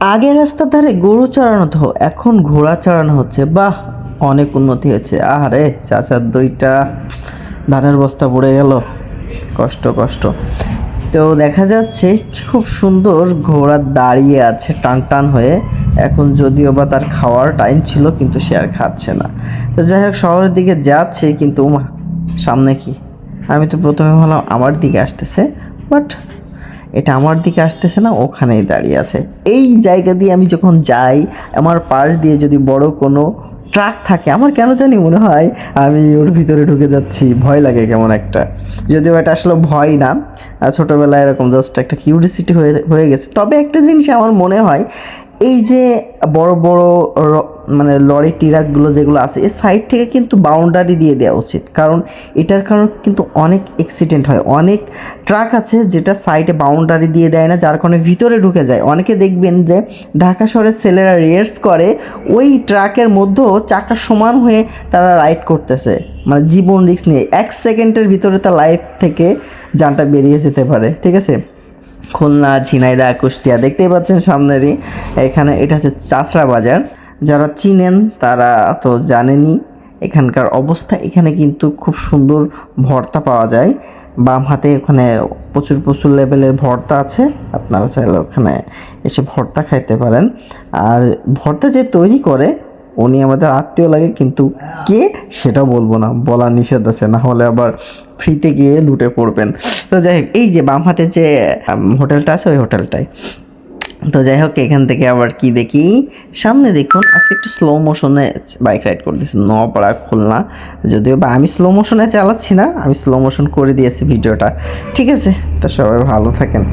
আগের রাস্তার ধারে গরু চড়ানো তো এখন ঘোড়া চড়ানো হচ্ছে। বাহ, অনেক উন্নতি হয়েছে। আরে চাচার দুইটা ধানের বস্তা পড়ে গেল। কষ্ট কষ্ট। তো দেখা যাচ্ছে খুব সুন্দর ঘোড়া দাঁড়িয়ে আছে টান টান হয়ে। এখন যদিও বা তার খাওয়ার টাইম ছিল, কিন্তু সে আর খাচ্ছে না। তো যাই হোক, শহরের দিকে যাচ্ছে, কিন্তু উমা, সামনে কি? আমি তো প্রথমে ভাবলাম আমার দিকে আসতেছে বাট এটা আমার দিকে আসতেছে না, ওখানেই দাঁড়িয়ে আছে। এই জায়গা দিয়ে আমি যখন যাই, আমার পাশ দিয়ে যদি বড় কোনো ট্রাক থাকে, আমার কেন জানি মনে হয় আমি ওর ভিতরে ঢুকে যাচ্ছি, ভয় লাগে কেমন একটা। যদিও এটা আসলে ভয় না ছোটোবেলায় এরকম জাস্ট একটা কিউরিসিটি হয়ে হয়ে গেছে। তবে একটা জিনিস আমার মনে হয় এই যে বড় বড় মানে লরি ট্রাকগুলো যেগুলো আছে এই সাইড থেকে কিন্তু বাউন্ডারি দিয়ে দেওয়া উচিত। কারণ এটার কারণে কিন্তু অনেক অ্যাক্সিডেন্ট হয়। অনেক ট্রাক আছে যেটা সাইডে বাউন্ডারি দিয়ে দেয় না, যার কারণে ভিতরে ঢুকে যায়। অনেকে দেখবেন যে ঢাকা শহরের ছেলেরা রেয়ার্স করে, ওই ট্রাকের মধ্যেও চাকা সমান হয়ে তারা রাইড করতেছে। মানে জীবন রিস্ক নিয়ে। এক সেকেন্ডের ভিতরে তার লাইফ থেকে যানটা বেরিয়ে যেতে পারে। ঠিক আছে? খুলনা ঝিনাইদা কুষ্টিয়া দেখতেই পাচ্ছেন সামনেরই। এখানে এটা হচ্ছে চাষড়া বাজার। যারা চিনেন তারা তো জানেনই এখানকার অবস্থা। এখানে কিন্তু খুব সুন্দর ভর্তা পাওয়া যায়। বাম হাতে ওখানে প্রচুর প্রচুর লেভেলের ভর্তা আছে। আপনারা চাইলে ওখানে এসে ভর্তা খাইতে পারেন। আর ভর্তা যে তৈরি করে উনি আমাদের আত্মীয় লাগে, কিন্তু কে সেটা বলব না, বলার নিষেধ আছে, না হলে আবার ফ্রিতে গিয়ে লুটে পড়বেন। তো যাই হোক, এই যে বাম হাতে যে হোটেলটা আছে, ওই হোটেলটাই তো যাই হোক, এখান থেকে আবার কি দেখি? সামনে দেখুন, আজকে একটু স্লো মোশনে বাইক রাইড করতেছি নপাড়া খুলনা। যদিও বা আমি স্লো মোশনে চালাচ্ছি না, আমি স্লো মোশন করে দিয়েছি ভিডিওটা। ঠিক আছে? তো সবাই ভালো থাকেন।